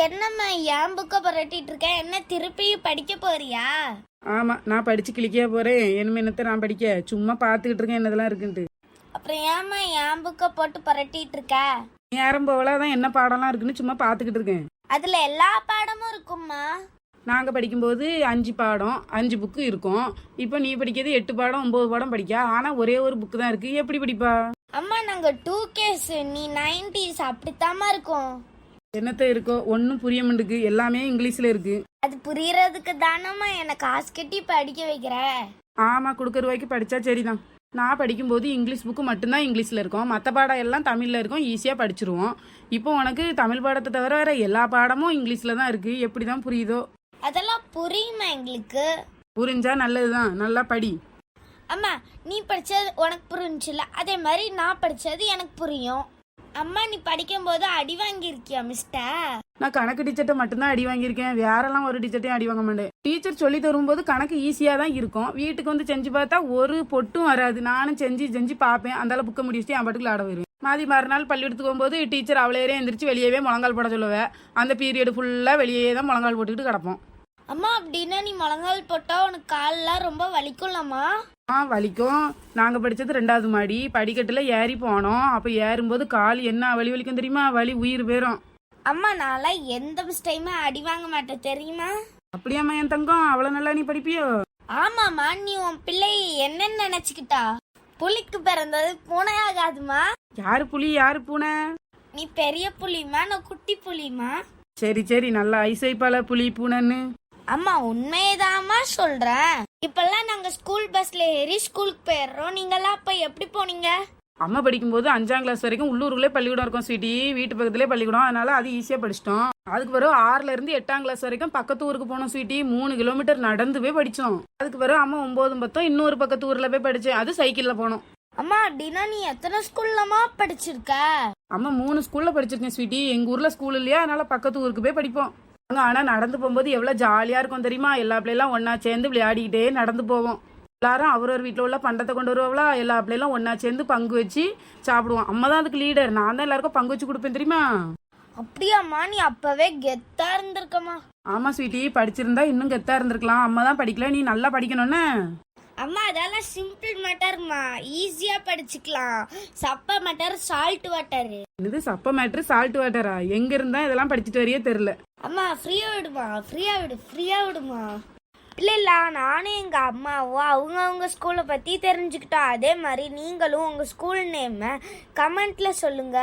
என்னம்மா என் புக்கை புரட்டிட்டு இருக்க என்ன திருப்பியும் படிக்க போறியா? ஆமா நான் படிச்சு கிளிக்க போறேன். என்ன என்னத்தை நான் படிக்க? சும்மா பார்த்துக்கிட்டு இருக்கேன் என்னதெல்லாம் இருக்குன்ட்டு. அப்புறம் ஏம்மா என் புக்கை போட்டு புரட்டிட்டு இருக்க நேரம் போகல தான் என்ன பாடம்லாம் இருக்குன்னு சும்மா பார்த்துக்கிட்டு இருக்கேன். அதுல எல்லா பாடமும் இருக்கும்மா. நாங்கள் படிக்கும்போது அஞ்சு பாடம் அஞ்சு புக்கு இருக்கும். இப்போ நீ படிக்கிறது எட்டு பாடம் ஒம்பது பாடம் படிக்க? ஆனால் ஒரே ஒரு புக்கு தான் இருக்கு. எப்படி படிப்பா? அம்மா நாங்க டூ கேஸ் நீ நைன்டிஸ் அப்படித்தாம்மா இருக்கும். என்னத்த இருக்கோ ஒன்றும் புரிய மாட்டுக்கு எல்லாமே இங்கிலீஷில் இருக்கு. அது புரியறதுக்கு தானம்மா என்னை காசு கட்டி படிக்க வைக்கிற? ஆமாம் கொடுக்குற ரூபாய்க்கு படித்தா சரிதான். நான் படிக்கும்போது இங்கிலீஷ் புக்கு மட்டும்தான் இங்கிலீஷில் இருக்கும். மற்ற பாடம் எல்லாம் தமிழில் இருக்கும். ஈஸியாக படிச்சிருவோம். இப்போ உனக்கு தமிழ் பாடத்தை தவிர வேற எல்லா பாடமும் இங்கிலீஷில் தான் இருக்குது எப்படி தான் புரியுதோ? அதெல்லாம் புரியுமா எங்களுக்கு? புரிஞ்சா நல்லதுதான். நல்லா படி. அம்மா நீ படிச்சது உனக்கு புரிஞ்சுல அதே மாதிரி நான் படிச்சது எனக்கு புரியும். அம்மா நீ படிக்கும்போது அடி வாங்கியிருக்கியா மிஸ்டர் நான் கணக்கு டீச்சர்ட்ட மட்டும்தான் அடி வாங்கியிருக்கேன். வேறெல்லாம் ஒரு டீச்சர்ட்டையும் அடி வாங்க மாட்டேன். டீச்சர் சொல்லி தரும்போது கணக்கு ஈஸியாக தான் இருக்கும். வீட்டுக்கு வந்து செஞ்சு பார்த்தா ஒரு பொட்டும் வராது. நானும் செஞ்சு செஞ்சு பார்ப்பேன். அந்தால புக்கை முடிச்சுட்டு என் பாட்டுக்கு ஆட வருவேன் மாதிரி மறுநாள் பள்ளிக்கூடத்துக்கு போகும்போது டீச்சர் அவளையரே எந்திரிச்சு வெளியவே முழங்கால் போட சொல்லுவேன் அந்த பீரியட் ஃபுல்லாக வெளியே தான் முழங்கால் போட்டுக்கிட்டு கிடப்போம். அம்மா அப்படின்னா நீ முழங்கால் போட்டா உனக்கு கால்லாம் ரொம்ப வலிக்கும்லம்மா. ஆ வலிக்கும். நாங்கள் படித்தது ரெண்டாவது மாடி. படிக்கட்டில் ஏறி போனோம். அப்போ ஏறும்போது கால் என்ன வலி வலிக்கும் தெரியுமா? வலி உயிர் போயிடும் அம்மா நான்லாம் எந்த மிஸ்டையுமே அடி வாங்க மாட்டேன். தெரியுமா? அப்படியாம்மா என் தங்கம்? அவ்வளோ நல்லா நீ படிப்பியோ? ஆமாம்மா நீ உன் பிள்ளை என்னன்னு நினைச்சுக்கிட்டா? புலிக்கு பிறந்தது பூனை ஆகாதுமா யாரு புலி? யாரு பூனை? நீ பெரிய புலிமா நான் குட்டி புலிமா சரி சரி. நல்லா ஐஸ் வைப்பால புலி பூனைன்னு. அம்மா உண்மையதாம்மா சொல்றேன். இப்பெல்லாம் நாங்க ஸ்கூல் பஸ்ல ஏறி ஸ்கூலுக்கு போயிடுறோம். நீங்கெல்லாம் அப்ப எப்படி போனீங்க? அம்மா படிக்கும்போது அஞ்சாம் கிளாஸ் வரைக்கும் உள்ளூருக்குள்ளே பள்ளிக்கூடம் இருக்கும் ஸ்வீட்டி வீட்டு பக்கத்துலேயே பள்ளிக்கூடம். அதனால அது ஈஸியாக படிச்சிட்டோம். அதுக்கு பிறகு ஆறுல இருந்து எட்டாம் கிளாஸ் வரைக்கும் பக்கத்து ஊருக்கு போனோம் ஸ்வீட்டி மூணு கிலோமீட்டர் நடந்து போய் படித்தோம் அதுக்கு பிறகு அம்மா ஒன்பதும் பத்தும் இன்னொரு பக்கத்து ஊரில் போய் படித்தேன் அது சைக்கிளில் போனோம். அம்மா அப்படின்னா நீ எத்தனை ஸ்கூல்லமா படிச்சிருக்க? அம்மா மூணு ஸ்கூலில் படிச்சிருக்கேன் ஸ்வீட்டி எங்கள் ஊரில் ஸ்கூல் இல்லையா? அதனால பக்கத்து ஊருக்கு போய் படிப்போம். அங்கே ஆனால் நடந்து போகும்போது எவ்வளோ ஜாலியாக இருக்கும் தெரியுமா? எல்லா பிள்ளைலாம் ஒன்றா சேர்ந்து விளையாடிக்கிட்டே நடந்து போவோம். எல்லாரும் அவரவர் வீட்டில் உள்ள பண்டத்தை கொண்டு வருவாங்களா எல்லா பிள்ளைலாம் ஒன்றா சேர்ந்து பங்கு வச்சு சாப்பிடுவோம். அம்மா தான் அதுக்கு லீடர் நான் தான் எல்லாருக்கும் பங்கு வச்சு கொடுப்பேன் தெரியுமா? அப்படியாம்மா நீ அப்பவே கெத்தா இருந்திருக்கம்மா. ஆமாம் ஸ்வீட்டி படிச்சிருந்தா இன்னும் கெத்தாக இருந்திருக்கலாம். அம்மா தான் படிக்கல. நீ நல்லா படிக்கணும்னு. அம்மா அதெல்லாம் சிம்பிள் மேட்டர்மா ஈஸியா படிச்சுக்கலாம். சப்ப மேட்டர் சால்ட் வாட்டர் இது சப்ப மேட்ரு சால்ட் வாட்டரா எங்க இருந்தா இதெல்லாம் படிச்சுட்டு வரையே தெரில அம்மா ஃப்ரீயா விடுமா? ஃப்ரீயா விடு ஃப்ரீயா விடுமா? இல்ல இல்ல நானும் எங்க அம்மாவும் அவங்க அவங்க ஸ்கூலை பத்தி தெரிஞ்சுக்கிட்டோம். அதே மாதிரி நீங்களும் உங்க ஸ்கூல் நேம் கமெண்ட்ல சொல்லுங்க.